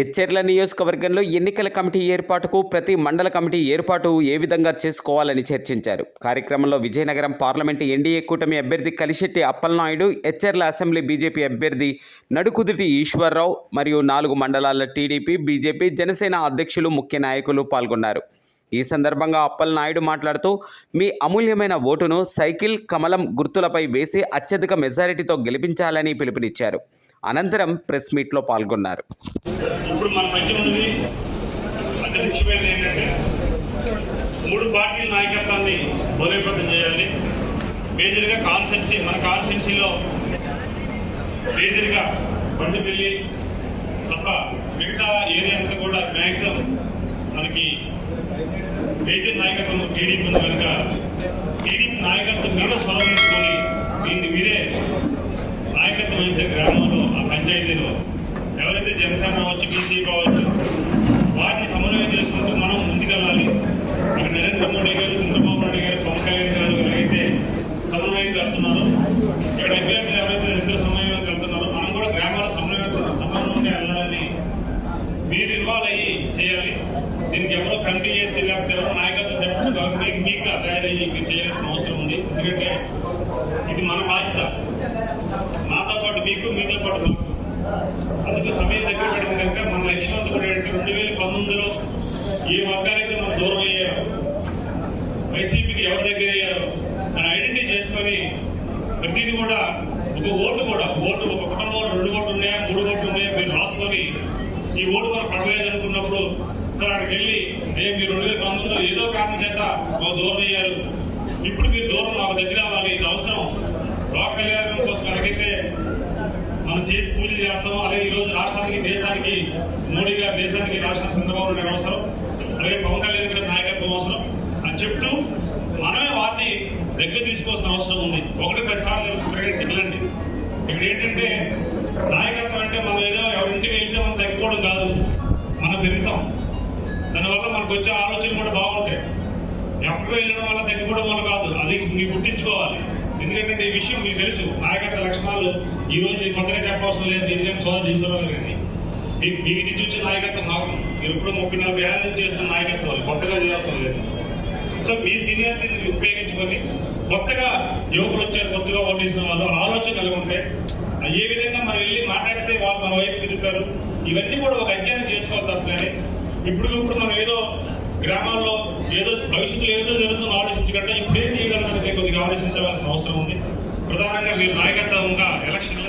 ఎచ్చెర్ల నియోజకవర్గంలో ఎన్నికల కమిటీ ఏర్పాటుకు ప్రతి మండల కమిటీ ఏర్పాటు ఏ విధంగా చేసుకోవాలని చర్చించారు. కార్యక్రమంలో విజయనగరం పార్లమెంటు ఎన్డీఏ కూటమి అభ్యర్థి కలిశెట్టి అప్పలనాయుడు ఎచ్చెర్ల అసెంబ్లీ బీజేపీ అభ్యర్థి నడుకుదుటి ఈశ్వర్రావు మరియు నాలుగు మండలాల టీడీపీ బీజేపీ జనసేన అధ్యక్షులు ముఖ్య నాయకులు పాల్గొన్నారు. ఈ సందర్భంగా అప్పలనాయుడు మాట్లాడుతూ మీ అమూల్యమైన ఓటును సైకిల్ కమలం గుర్తులపై వేసి అత్యధిక మెజారిటీతో గెలిపించాలని పిలుపునిచ్చారు. అనంతరం ప్రెస్ మీట్లో పాల్గొన్నారు. ఇప్పుడు మన మధ్య ఉన్నది అతి ముఖ్యమైనది ఏంటంటే మూడు పార్టీల నాయకత్వాన్ని బలోపేతం చేయాలి. మేజర్గా కాన్స్టెన్సీ మన కాన్స్టెన్సీలో మేజర్గా బండిపల్లి తప్ప మిగతా ఏరియా అంతా కూడా మ్యాక్సిమం మనకి మేజర్ నాయకత్వం టీడీపీ ఉంది కనుక టీడీపీ నాయకత్వం మీరే సొలవ దీన్ని మీరే నాయకత్వం వహించే గ్రామం. పంచాయతీలో ఎవరైతే జనసేన కావచ్చు బీసీ కావచ్చు వారిని సమన్వయం చేసుకుంటూ మనం ముందుకెళ్ళాలి. అక్కడ నరేంద్ర మోడీ గారు చంద్రబాబు నాయుడు గారు పవన్ కళ్యాణ్ గారు ఎవరైతే సమన్వయంకి వెళ్తున్నారో ఇక్కడ అభ్యర్థులు ఎవరైతే ఇద్దరు సమన్వయంకి వెళ్తున్నారో మనం కూడా గ్రామాల సమన్వయం సమన్వయంగా వెళ్ళాలని మీరు ఇన్వాల్వ్ అయ్యి చేయాలి. దీనికి ఎవరో కమిటీ చేసి లేకపోతే ఎవరో నాయకత్వం చెప్పడం కాదు. మీకు మీకు తయారయ్యి చేయాల్సిన అవసరం ఉంది. ఎందుకంటే ఇది మన బాధ్యత. నాతో పాటు మీకు మీతో పాటు మాకు అందుకు సమయం దగ్గర పడింది కనుక మన లక్ష్యం అంతా కూడా ఏంటంటే రెండు వేల పంతొమ్మిదిలో ఏ వర్గాలైతే మనం దూరం అయ్యారో వైసీపీకి ఎవరి దగ్గర అయ్యారో? తన ఐడెంటిటీ చేసుకొని ప్రతిదీ కూడా ఒక ఓటు కూడా ఓటు ఒక కుటుంబంలో రెండు ఓట్లు ఉన్నాయా మూడు ఓట్లు ఉన్నాయా మీరు రాసుకొని ఈ ఓటు మనం పడలేదు అనుకున్నప్పుడు సార్ అక్కడికి వెళ్ళి నేను మీరు రెండు వేల పంతొమ్మిదిలో ఏదో కారణం చేత మాకు దూరం అయ్యారు. ఇప్పుడు మీరు దూరం మాకు దగ్గర అవ్వాలి. ఇది అవసరం. లోక కళ్యాణం కోసం ఎలాగైతే మనం చేసి పూజలు చేస్తాం అలాగే ఈ రోజు రాష్ట్రానికి దేశానికి మోడీ గారు దేశానికి రాష్ట్రానికి మరి పవన్ కళ్యాణ్ గారి నాయకత్వం అవసరం. అని చెప్తూ మనమే వారిని దగ్గర తీసుకోవాల్సిన అవసరం ఉంది. ఒకటి పది సార్లు తిరగండి వెళ్ళండి ఇక్కడ ఏంటంటే నాయకత్వం అంటే మనం ఏదో ఎవరింటికి వెళ్తే మనం తగ్గిపోవడం కాదు. మనం పెరుగుతాం. దానివల్ల మనకు వచ్చే ఆలోచనలు కూడా బాగుంటాయి. ఎక్కడికి వెళ్ళడం వల్ల తగ్గిపోవడం వల్ల కాదు. అది మీరు గుర్తించుకోవాలి. ఎందుకంటే ఈ విషయం మీకు తెలుసు. నాయకత్వ లక్షణాలు ఈ రోజు కొత్తగా చెప్పవలసిన లేదు. ఎందుకంటే సోదరు ఈశ్వరరావు గారిని. మీకు మీకు నుంచి వచ్చే నాయకత్వం నాకు ఇప్పుడు ముప్పై నలభై ఏళ్ళ నుంచి చేస్తున్న నాయకత్వం కొత్తగా చేయాల్సిన లేదు. సో మీ సీనియారిటీని ఉపయోగించుకొని కొత్తగా యువకులు వచ్చారు కొత్తగా ఓటేసిన వాళ్ళు ఆలోచన కలిగి ఉంటే ఏ విధంగా మనం వెళ్ళి మాట్లాడితే వాళ్ళు మన వైపు తిరుగుతారు ఇవన్నీ కూడా ఒక అధ్యయనం చేసుకోవాలి తప్ప కానీ ఇప్పుడు ఇప్పుడు మనం ఏదో గ్రామాల్లో ఏదో భవిష్యత్తులో ఏదో జరుగుతుందో ఆలోచించకుండా ఇప్పుడు ఏం కొద్దిగా ఆలోచించవలసిన అవసరం ఉంది. ప్రధానంగా మీరు నాయకత్వంగా ఎలక్షన్లో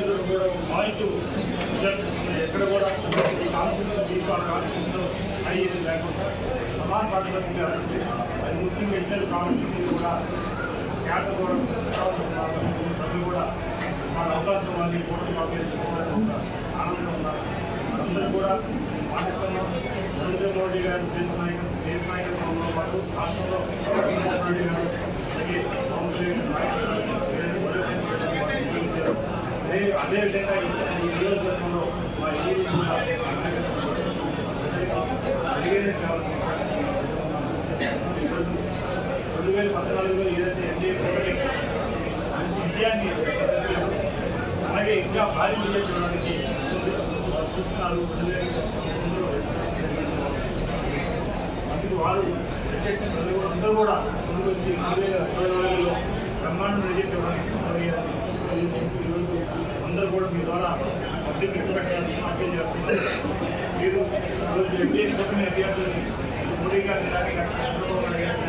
రేడియోలో కూడా వాయిస్ ఎక్కడ కూడా ఈ కాన్స్టిట్యూషన్ దీంట్లో కాన్స్టిట్యూషన్ అయ్యేది లేకుండా సమాన పార్టీ చేస్తుంది అది ముస్లిం ఎన్నికల కాన్స్టిట్యూషన్ కూడా క్యాటర్ కూడా ప్రజలు కూడా మన అవకాశం వాళ్ళని కోర్టు పంపించుకోవడం ఆనందం ఉన్నారు అందరూ కూడా పాకిస్తాన్లో నరేంద్ర మోడీ గారు దేశ నాయకులు దేశ నాయకత్వంలో పాటు రాష్ట్రంలో జగన్మోహన్ రెడ్డి గారు అలాగే పవన్ కళ్యాణ్ నాయకత్వం అదే అదే విధంగా ఈ నియోజకవర్గంలో మా ఏరియా కూడా అవేర్నెస్ కావాలి రెండు వేల పద్నాలుగులో ఏదైతే ఎన్డీఏ కూటమి మంచి విజయాన్ని అలాగే ఇంకా భారీ విజయం చూడడానికి చూస్తున్నారు. అందుకు వారు రిజెక్ట్ అందరూ కూడా ముందుకు వచ్చి రెండు వేల ఇరవై నాలుగులో బ్రహ్మాండం రిజెక్ట్ ఇవ్వడానికి ఈరోజు అందరూ కూడా మీ ద్వారా పబ్లిక్ రిక్వెస్ట్ చేస్తున్నారు అప్పీల్ చేస్తున్నారు. మీరు ఈరోజు ఎంపీ కూటమి అభ్యర్థులని మోడీ గారిని కానీ చంద్రబాబు నాయుడు గారిని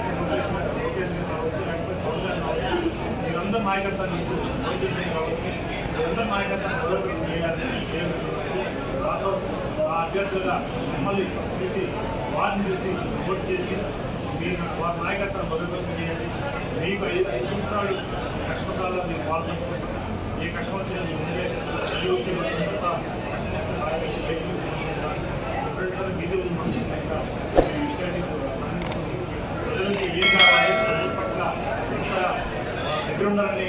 మీరందరూ నాయకత్వాన్ని కాబట్టి మీరందరూ నాయకత్వాన్ని బలోపేతం చేయాలి నాతో ఆ అభ్యర్థులుగా మమ్మల్ని చూసి వారిని చూసి ఓట్ చేసి మీరు వారి నాయకత్వం బలోపేతం చేయాలి. మీకు ఐదు ఐదు సంవత్సరాలు కష్టకాలంలో మీరు పాల్గొంటున్నారు ఏ కష్టం వచ్చినా మీ ముందే మళ్ళీ కష్టం వస్తే మీదే ఉంది విషయాన్ని గమనించుకోండి. ప్రజలకి ఏం కావాలి ప్రజల పట్ల ఎంత దగ్గర ఉండాలని